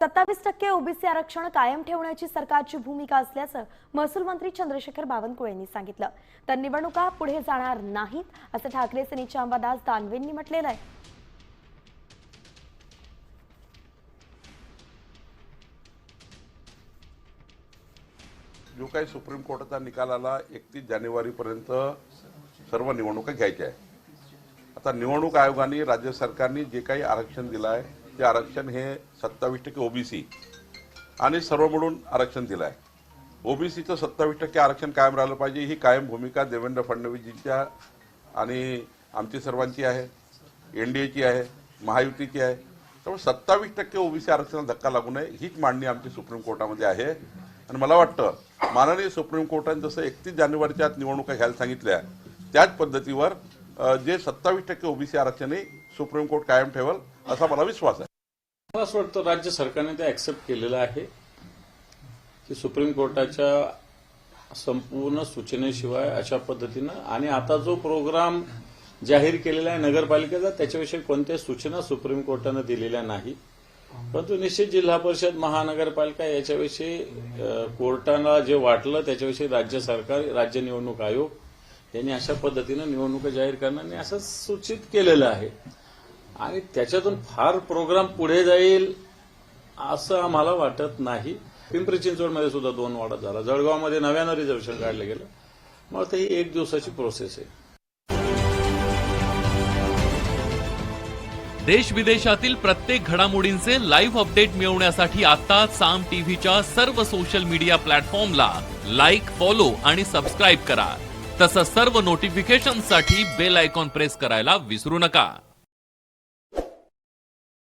सत्तावीस टक्के ओबीसी आरक्षण कायम ठेवण्याची सरकारची भूमिका असल्याचं महसूल मंत्री चंद्रशेखर बावनकुळे यांनी सांगितलं. तर निवडणुका पुढे जाणार नाहीत असं ठाकरे सेनेच्या अंबादास दानवेंनी म्हटलेलं आहे. जो काही सुप्रीम कोर्टाचा निकाल आला एकतीस जानेवारीपर्यंत सर्व निवडणुका घ्यायच्या आहे आता निवडणूक आयोगाने राज्य सरकारने जे काही आरक्षण दिलं आहे ते आरक्षण हे सत्तावीस टक्के ओबीसी आणि सर्व मिळून आरक्षण दिलं आहे ओबीसीचं सत्तावीस टक्के आरक्षण कायम राहिलं पाहिजे ही कायम भूमिका देवेंद्र फडणवीसजींच्या आणि आमची सर्वांची आहे एनडीएची आहे महायुतीची आहे. त्यामुळे सत्तावीस टक्के ओबीसी आरक्षणाला धक्का लागू नये हीच मांडणी आमची सुप्रीम कोर्टामध्ये आहे. आणि मला वाटतं माननीय सुप्रीम कोर्टाने जसं एकतीस जानेवारीच्या आत निवडणुका घ्यायला सांगितल्या त्याच पद्धतीवर जे सत्तावीस टक्के ओबीसी आरक्षणही सुप्रीम कोर्ट कायम ठेवल असा मला विश्वास आहे. मला असं वाटतं राज्य सरकारने ते ऍक्सेप्ट केलेलं आहे की सुप्रीम कोर्टाच्या संपूर्ण सूचनेशिवाय अशा पद्धतीनं आणि आता जो प्रोग्राम जाहीर केलेला आहे नगरपालिकेचा त्याच्याविषयी कोणत्याही सूचना सुप्रीम कोर्टानं दिलेल्या नाही. परंतु निश्चित जिल्हा परिषद महानगरपालिका याच्याविषयी कोर्टाला जे वाटलं त्याच्याविषयी राज्य सरकार राज्य निवडणूक आयोग यांनी अशा पद्धतीनं निवडणुका जाहीर करण्याने असं सूचित केलेलं आहे. आणि त्याच्यातून फार प्रोग्राम पुढे जाईल असं आम्हाला वाटत नाही. पिंपरी चिंचवडमध्ये सुद्धा दोन वाडा झाला. जळगावमध्ये नव्यानं रिझर्वेशन काढलं गेलं. मला ते ही एक दिवसाची प्रोसेस आहे. देश विदेशातील प्रत्येक घडामोडींचे लाईव्ह अपडेट मिळवण्यासाठी आता साम टीव्हीच्या सर्व सोशल मीडिया प्लॅटफॉर्मला लाईक फॉलो आणि सबस्क्राईब करा. तसंच सर्व नोटिफिकेशनसाठी बेल आयकॉन प्रेस करायला विसरू नका.